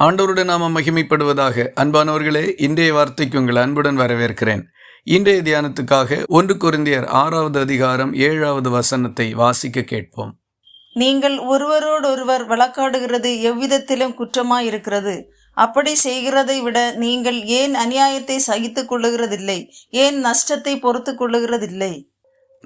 ஆண்டவருடன் நாம் மகிமைப்படுவதாக. அன்பானவர்களே இன்றைய வார்த்தைக்கு உங்கள் அன்புடன் வரவேற்கிறேன். இன்றைய தியானத்துக்காக ஒன்று குருந்தியர் ஆறாவது அதிகாரம் ஏழாவது வசனத்தை வாசிக்க கேட்போம். நீங்கள் ஒருவரோடொருவர் வழக்காடுகிறது எவ்விதத்திலும் குற்றமாயிருக்கிறது. அப்படி செய்கிறதை விட நீங்கள் ஏன் அநியாயத்தை சகித்துக் கொள்ளுகிறதில்லை? ஏன் நஷ்டத்தை பொறுத்து கொள்ளுகிறதில்லை?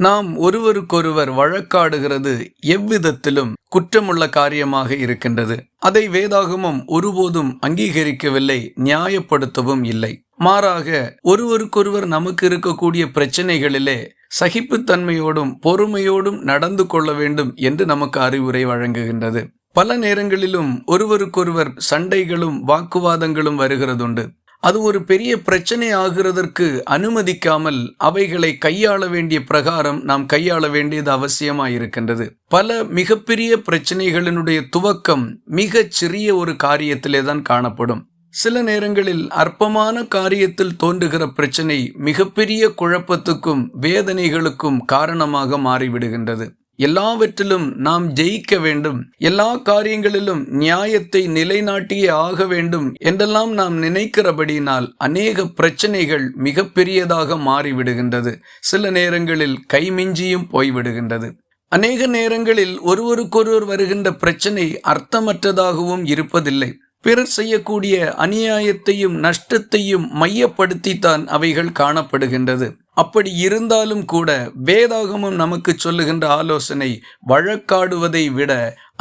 நாம் ஒருவருக்கொருவர் வழக்காடுகிறது எவ்விதத்திலும் குற்றமுள்ள காரியமாக இருக்கின்றது. அதை வேதாகமம் ஒருபோதும் அங்கீகரிக்கவில்லை நியாயப்படுத்தவும் இல்லை. மாறாக ஒருவருக்கொருவர் நமக்கு இருக்கக்கூடிய பிரச்சனைகளிலே சகிப்புத்தன்மையோடும் பொறுமையோடும் நடந்து கொள்ள வேண்டும் என்று நமக்கு அறிவுரை வழங்குகின்றது. பல நேரங்களிலும் ஒருவருக்கொருவர் சண்டைகளும் வாக்குவாதங்களும் வருகிறதுண்டு. அது ஒரு பெரிய பிரச்சனை ஆகிறதற்கு அனுமதிக்காமல் அவைகளை கையாள வேண்டிய பிரகாரம் நாம் கையாள வேண்டியது அவசியமாயிருக்கின்றது பல மிகப்பெரிய பிரச்சனைகளினுடைய துவக்கம் மிகச் சிறிய ஒரு காரியத்திலே தான் காணப்படும். சில நேரங்களில் அற்பமான காரியத்தில் தோன்றுகிற பிரச்சனை மிகப்பெரிய குழப்பத்துக்கும் வேதனைகளுக்கும் காரணமாக மாறிவிடுகின்றது. எல்லாவற்றிலும் நாம் ஜெயிக்க வேண்டும். எல்லா காரியங்களிலும் நியாயத்தை நிலைநாட்டியே ஆக வேண்டும் என்றெல்லாம் நாம் நினைக்கிறபடியினால் அநேக பிரச்சனைகள் மிக பெரியதாக மாறிவிடுகின்றது. சில நேரங்களில் கைமிஞ்சியும் போய்விடுகின்றது. அநேக நேரங்களில் ஒருவருக்கொருவர் வருகின்ற பிரச்சனை அர்த்தமற்றதாகவும் இருப்பதில்லை. பிறர் செய்யக்கூடிய அநியாயத்தையும் நஷ்டத்தையும் மையப்படுத்தித்தான் அவைகள் காணப்படுகின்றது. அப்படி இருந்தாலும் கூட வேதாகமும் நமக்கு சொல்லுகின்ற ஆலோசனை வழக்காடுவதை விட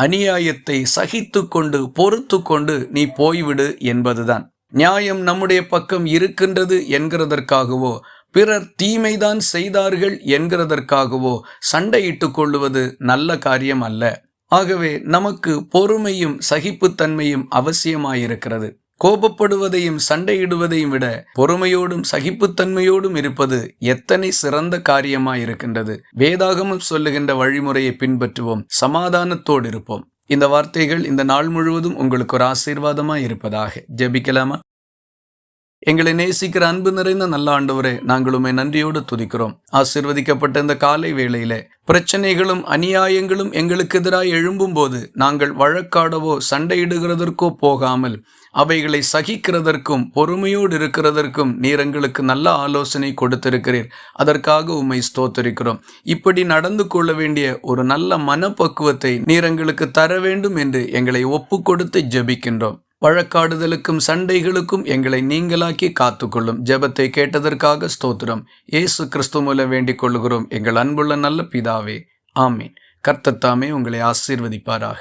அநியாயத்தை சகித்து கொண்டு பொறுத்து கொண்டு நீ போய்விடு என்பதுதான். நியாயம் நம்முடைய பக்கம் இருக்கின்றது என்கிறதற்காகவோ பிறர் தீமைதான் செய்தார்கள் என்கிறதற்காகவோ சண்டையிட்டுக் கொள்ளுவது நல்ல காரியம் அல்ல. ஆகவே நமக்கு பொறுமையும் சகிப்புத்தன்மையும் அவசியமாயிருக்கிறது. கோபப்படுவதையும் சண்டையிடுவதையும் விட பொறுமையோடும் சகிப்புத்தன்மையோடும் இருப்பது எத்தனை சிறந்த காரியமாயிருக்கின்றது. வேதாகமம் சொல்லுகின்ற வழிமுறையை பின்பற்றுவோம் சமாதானத்தோடு இருப்போம் இந்த வார்த்தைகள் இந்த நாள் முழுவதும் உங்களுக்கு ஒரு ஆசீர்வாதமாக இருப்பதாக ஜெபிக்கலாமா? எங்களை நேசிக்கிற அன்பு நிறைந்த நல்ல ஆண்டவரே நாங்களுமே நன்றியோடு துதிக்கிறோம். ஆசிர்வதிக்கப்பட்ட இந்த காலை வேளையிலே பிரச்சனைகளும் அநியாயங்களும் எங்களுக்கு எதிராக எழும்பும் போது நாங்கள் வழக்காடவோ சண்டையிடுகிறதற்கோ போகாமல் அவைகளை சகிக்கிறதற்கும் பொறுமையோடு இருக்கிறதற்கும் நீர் எங்களுக்கு நல்ல ஆலோசனை கொடுத்திருக்கிறீர். அதற்காக உம்மை ஸ்தோத்தரிக்கிறோம். இப்படி நடந்து கொள்ள வேண்டிய ஒரு நல்ல மனப்பக்குவத்தை நீர் எங்களுக்கு தர வேண்டும் என்று எங்களை ஒப்பு கொடுத்து ஜெபிக்கின்றோம். வழக்காடுதலுக்கும் சண்டைகளுக்கும் எங்களை நீங்களாக்கி காத்துக்கொள்ளும் ஜெபத்தை கேட்டதற்காக ஸ்தோத்திரம். இயேசு கிறிஸ்து மூலம் வேண்டிக் கொள்கிறோம் எங்கள் அன்புள்ள நல்ல பிதாவே ஆமீன். கர்த்தத்தாமே உங்களை ஆசீர்வதிப்பாராக.